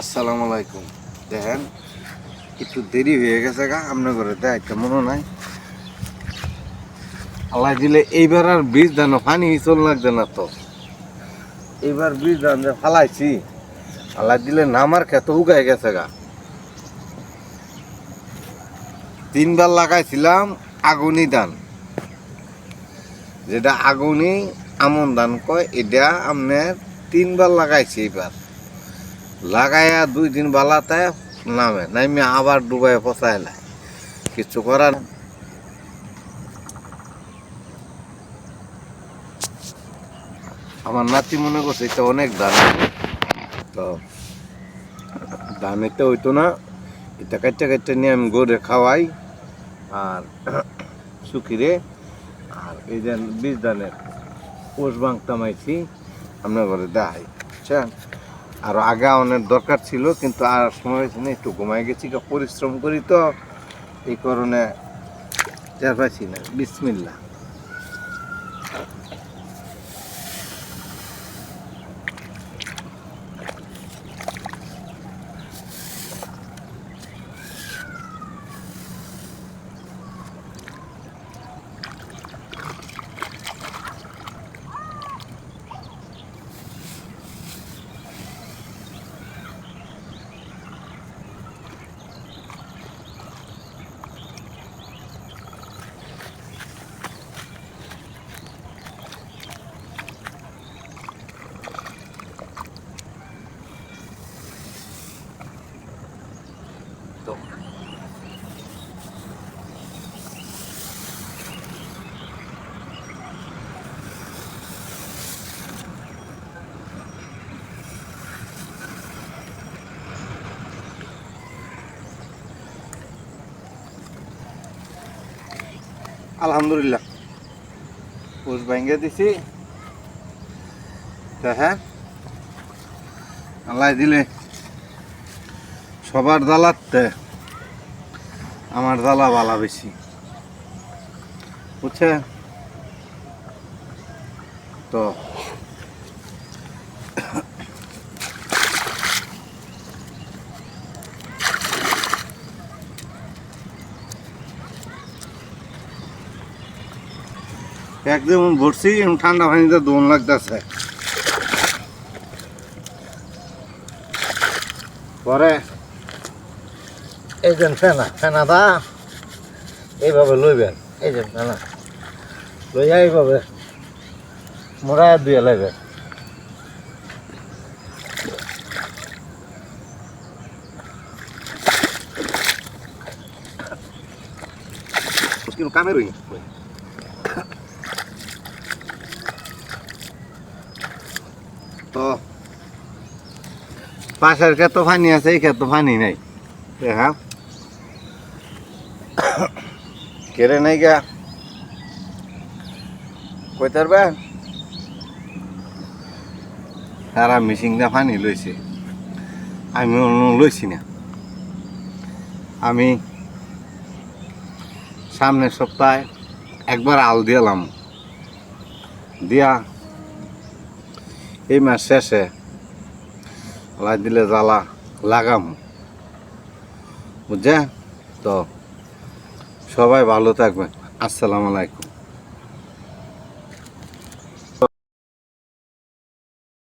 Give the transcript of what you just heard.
আসসালামু আলাইকুম। দেখেন, একটু দেরি হয়ে গেছে গা, আপনার ঘরে দেখাইতে মনে নাই। আল্লাহ দিলে এইবার আর বীজ ধান পানি চল লাগছে না তো। এইবার বীজ যে ফালাইছি। আল্লাহ দিলে নামার খেতে উগাই গেছে গা। তিনবার লাগাইছিলাম আগুনি ধান যেটা আগুনি আমন ধান কয়, এটা আপনার তিনবার লাগাইছি এবার লাগাইয়া দুই দিন বালাতে নামে নামে আবার ডুবাই পচাইলে কিছু করার আমার নাতি মনে করছে, এটা অনেক দাম। তো, দামেতে হইতো না। এটা কাটতে কাটতে নিয়ে আমি গরুরে খাওয়াই আর সুখিরে। আর এই যে বীজ ধানের পোষ বাংতামাইছি আপনার ঘরে দেখাই। বুঝছেন আর আগে অনেক দরকার ছিল, কিন্তু আর সময় হয়েছে না, একটু ঘুমাই গেছি পরিশ্রম করি তো, এই কারণে চার পাইছি না। বিসমিল্লা আলহামদুলিল্লাহ। পুষ ভেঙে দিছি। হ্যাঁ আল্লাহ দিলে সবার জ্বালাতে আমার জ্বালা বালা বেশি। বুঝছে তো একদম ভরছি ঠান্ডা পানিতে দোন লাগতেছে। পরে এই যে ফেনা, ফেনাটা এইভাবে লইবেন, এই যে ফেনা, লইয়া এইভাবে মোড়া দিয়ে লাইবেন। কিন্তু কামেরই তো পাশের ক্ষেত্রে পানি আছে, এই ক্ষেত্রে পানি নাই। হ্যাঁ কেড়ে নাই গা। কই তারবে সারা মিশিংটা পানি লইছে। আমি লইছি না। আমি সামনের সপ্তাহে একবার আল দিয়ালাম দিয়া এই মাস শেষে লাই দিলে জ্বালা লাগাম। বুঝছে তো সবাই ভালো থাকবে আসসালামু আলাইকুম।